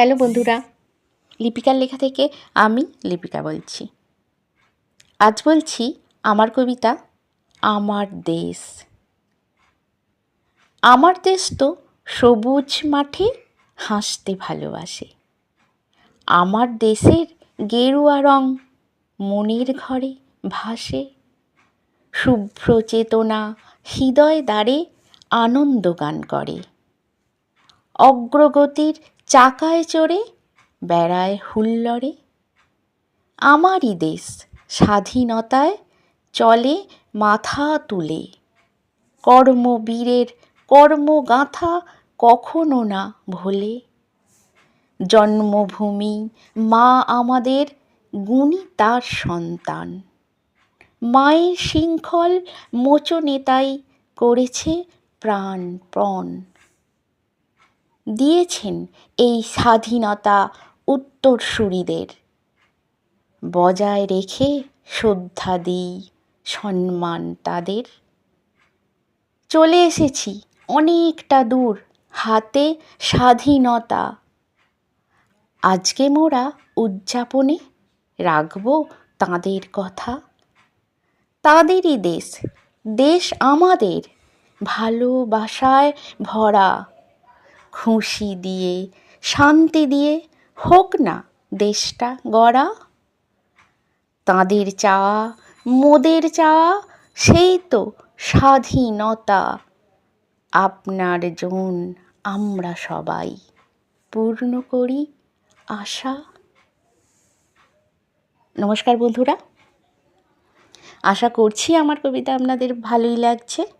Hello বন্ধুরা, লিপিকার লেখা থেকে আমি লিপিকা বলছি। আজ বলছি আমার কবিতা, আমার দেশ। আমার দেশ তো সবুজ মাঠে হাসতে ভালোবাসে। আমার দেশের গেরুয়া রং মনের ঘরে ভাসে। শুভ্র চেতনা হৃদয় দ্বারে আনন্দ গান করে। অগ্রগতির চাকায় চড়ে, বেড়ায় হুল্লড়ে আমারই দেশ স্বাধীনতায় চলে, মাথা তুলে। কর্মবীরের কর্মগাথা কখনো না ভোলে। জন্মভূমি মা আমাদের, গুণী তার সন্তান। মায়ের শৃঙ্খল মোচনে তাই করেছে প্রাণপণ। দিয়েছেন এই স্বাধীনতা উত্তরসূরিদের। বজায় রেখে শ্রদ্ধা দিই সম্মান তাদের। চলে এসেছি অনেকটা দূর হাতে স্বাধীনতা। আজকে মোরা উদযাপনে রাখব তাঁদের কথা। তাঁদেরই দেশ দেশ আমাদের। ভালোবাসায় ভরা খুশি দিয়ে, শান্তি দিয়ে হোক না দেশটা গড়া। তাঁদের চাওয়া, মোদের চাওয়া, সেই তো স্বাধীনতা। আপনার জন আমরা সবাই পূর্ণ করি আশা। নমস্কার বন্ধুরা। আশা করছি আমার কবিতা আপনাদের ভালোই লাগছে।